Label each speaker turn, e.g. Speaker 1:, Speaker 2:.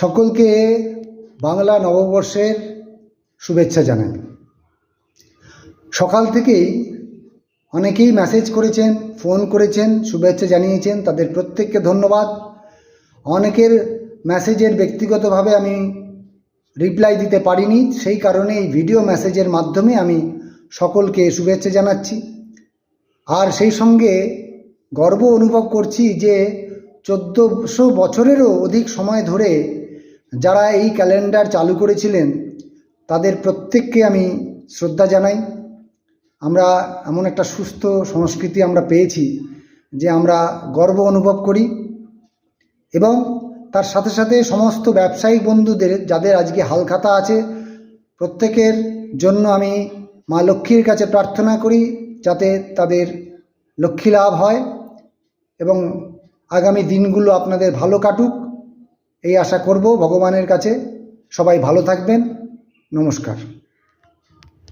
Speaker 1: সকলকে বাংলা নববর্ষের শুভেচ্ছা জানাই। সকাল থেকেই অনেকেই মেসেজ করেছেন ফোন করেছেন, শুভেচ্ছা জানিয়েছেন, তাদের প্রত্যেককে ধন্যবাদ। অনেকের মেসেজের ব্যক্তিগতভাবে আমি রিপ্লাই দিতে পারিনি, সেই কারণে এই ভিডিও মেসেজের মাধ্যমে আমি সকলকে শুভেচ্ছা জানাচ্ছি। আর সেই সঙ্গে গর্ব অনুভব করছি যে চোদ্দোশো বছরেরও অধিক সময় ধরে যারা এই ক্যালেন্ডার চালু করেছিলেন, তাদের প্রত্যেককে আমি শ্রদ্ধা জানাই। আমরা এমন একটা সুস্থ সংস্কৃতি আমরা পেয়েছি যে আমরা গর্ব অনুভব করি এবং তার সাথে সাথে সমস্ত ব্যবসায়িক বন্ধুদের, যাদের আজকে হালখাতা আছে, প্রত্যেকের জন্য আমি মা লক্ষ্মীর কাছে প্রার্থনা করি যাতে তাদের লক্ষ্মী লাভ হয় এবং আগামী দিনগুলো আপনাদের ভালো কাটুক। এই আশা করব ভগবানের কাছে। সবাই ভালো থাকবেন। নমস্কার।